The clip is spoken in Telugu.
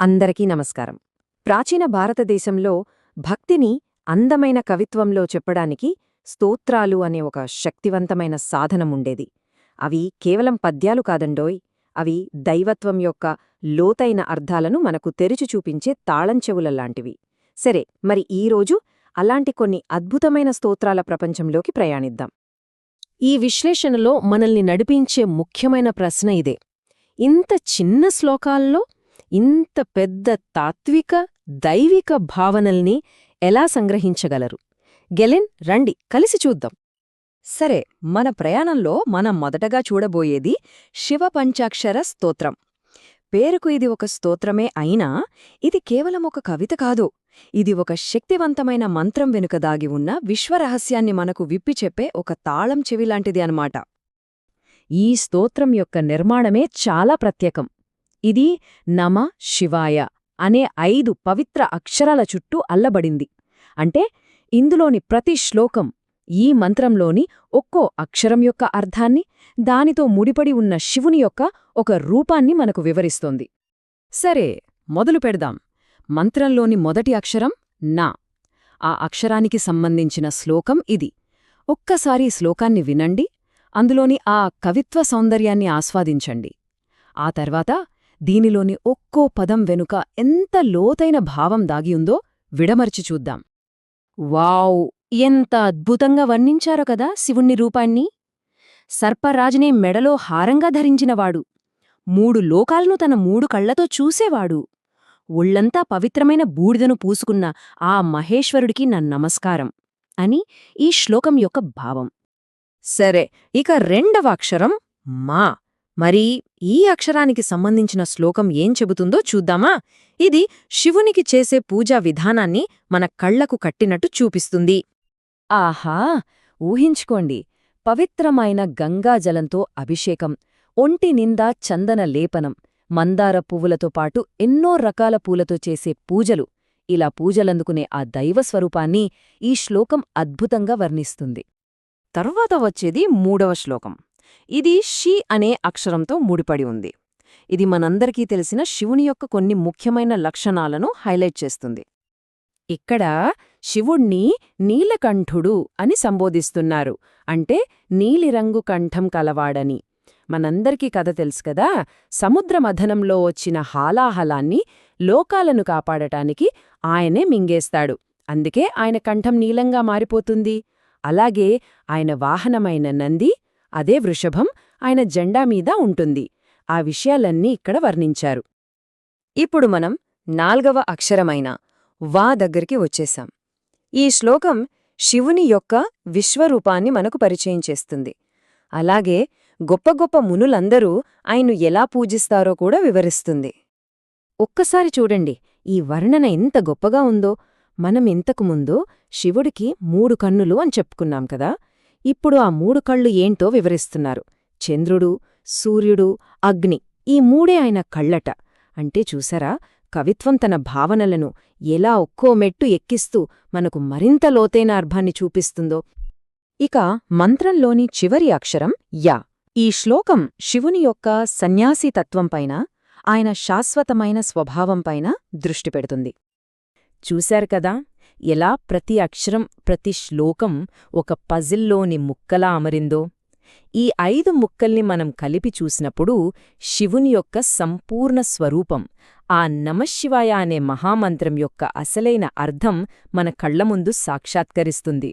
అందరికీ నమస్కారం. ప్రాచీన భారతదేశంలో భక్తిని అందమైన కవిత్వంలో చెప్పడానికి స్తోత్రాలు అనే ఒక శక్తివంతమైన సాధనముండేది. అవి కేవలం పద్యాలు కాదండోయ్ అవి దైవత్వం యొక్క లోతైన అర్థాలను మనకు తెరిచి చూపించే తాళంచెవులలాంటివి సరే మరి ఈరోజు అలాంటి కొన్ని అద్భుతమైన స్తోత్రాల ప్రపంచంలోకి ప్రయాణిద్దాం. ఈ విశ్లేషణలో మనల్ని నడిపించే ముఖ్యమైన ప్రశ్న ఇదే. ఇంత చిన్న శ్లోకాల్లో ఇంత పెద్ద తాత్విక దైవిక భావనల్ని ఎలా సంగ్రహించగలరు? గెలెన్ రండి కలిసి చూద్దాం. సరే మన ప్రయాణంలో మనం మొదటగా చూడబోయేది శివ పంచాక్షర స్తోత్రం. పేరుకు ఇది ఒక స్తోత్రమే అయినా ఇది కేవలం ఒక కవిత కాదు. ఇది ఒక శక్తివంతమైన మంత్రం వెనుక దాగి ఉన్న విశ్వరహస్యాన్ని మనకు విప్పి చెప్పే ఒక తాళం చెవిలాంటిది అన్నమాట. ఈ స్తోత్రం యొక్క నిర్మాణమే చాలా ప్రత్యేకం. ఇది నమ శివాయ అనే ఐదు పవిత్ర అక్షరాల చుట్టూ అల్లబడింది. అంటే ఇందులోని ప్రతి శ్లోకం ఈ మంత్రంలోని ఒక్కో అక్షరం యొక్క అర్థాన్ని దానితో ముడిపడి ఉన్న శివుని యొక్క ఒక రూపాన్ని మనకు వివరిస్తోంది. సరే మొదలు పెడదాం. మంత్రంలోని మొదటి అక్షరం నా. ఆ అక్షరానికి సంబంధించిన శ్లోకం ఇది. ఒక్కసారి శ్లోకాన్ని వినండి అందులోని ఆ కవిత్వ సౌందర్యాన్ని ఆస్వాదించండి. ఆ తర్వాత దీనిలోని ఒక్కో పదం వెనుక ఎంత లోతైన భావం దాగియుందో విడమర్చి చూద్దాం. వావ్! ఎంత అద్భుతంగా వర్ణించారో కదా శివుణ్ణి రూపాన్ని! సర్పరాజునే మెడలో హారంగా ధరించినవాడు. మూడు లోకాలను తన మూడు కళ్ళతో చూసేవాడు. ఒళ్ళంతా పవిత్రమైన బూడిదను పూసుకున్న ఆ మహేశ్వరుడికి నా నమస్కారం అని ఈ శ్లోకం యొక్క భావం. సరే ఇక రెండవ అక్షరం మా. మరి ఈ అక్షరానికి సంబంధించిన శ్లోకం ఏం చెబుతుందో చూద్దామా? ఇది శివునికి చేసే పూజా విధానాన్ని మన కళ్ళకు కట్టినట్టు చూపిస్తుంది. ఆహా! ఊహించుకోండి. పవిత్రమైన గంగాజలంతో అభిషేకం ఒంటి నిండా చందన లేపనం మందార పువ్వులతో పాటు ఎన్నో రకాల పూలతో చేసే పూజలు. ఇలా పూజలందుకునే ఆ దైవస్వరూపాన్ని ఈ శ్లోకం అద్భుతంగా వర్ణిస్తుంది. తరువాత వచ్చేది మూడవ శ్లోకం. ఇది షి అనే అక్షరంతో ముడిపడి ఉంది. ఇది మనందరికీ తెలిసిన శివుని యొక్క కొన్ని ముఖ్యమైన లక్షణాలను హైలైట్ చేస్తుంది. ఇక్కడ శివుణ్ణి నీలకంఠుడు అని సంబోధిస్తున్నారు. అంటే నీలిరంగు కంఠం కలవాడని. మనందరికీ కథ తెలుసు కదా సముద్రమథనంలో వచ్చిన హాలాహలాన్ని లోకాలను కాపాడటానికి ఆయనే మింగేస్తాడు. అందుకే ఆయన కంఠం నీలంగా మారిపోతుంది. అలాగే ఆయన వాహనమైన నంది అదే వృషభం ఆయన జెండా మీద ఉంటుంది. ఆ విషయాలన్నీ ఇక్కడ వర్ణించారు. ఇప్పుడు మనం నాల్గవ అక్షరమైన వా దగ్గరికి వచ్చేశాం. ఈ శ్లోకం శివుని యొక్క విశ్వరూపాన్ని మనకు పరిచయం చేస్తుంది. అలాగే గొప్ప గొప్ప మునులందరూ ఆయన్ను ఎలా పూజిస్తారో కూడా వివరిస్తుంది. ఒక్కసారి చూడండి ఈ వర్ణన ఎంత గొప్పగా ఉందో. మనం ఇంతకు ముందు శివుడికి మూడు కన్నులు అని చెప్పుకున్నాం కదా. ఇప్పుడు ఆ మూడు కళ్ళు ఏంటో వివరిస్తున్నారు. చంద్రుడు సూర్యుడు అగ్ని ఈ మూడే ఆయన కళ్ళట. అంటే చూసారా? కవిత్వం తన భావనలను ఎలా ఒక్కో మెట్టు ఎక్కిస్తూ మనకు మరింత లోతైన అర్థాన్ని చూపిస్తుందో. ఇక మంత్రంలోని చివరి అక్షరం యా. ఈ శ్లోకం శివుని యొక్క సన్యాసీతత్వంపైన ఆయన శాశ్వతమైన స్వభావంపైన దృష్టి పెడుతుంది. చూశారు కదా? ఎలా ప్రతి అక్షరం ప్రతి శ్లోకం ఒక పజిల్లోని ముక్కలా అమరిందో? ఈ ఐదు ముక్కల్ని మనం కలిపి చూసినప్పుడు శివుని యొక్క సంపూర్ణ స్వరూపం ఆ నమశివాయ అనే మహామంత్రం యొక్క అసలైన అర్థం మన కళ్ళ ముందు సాక్షాత్కరిస్తుంది.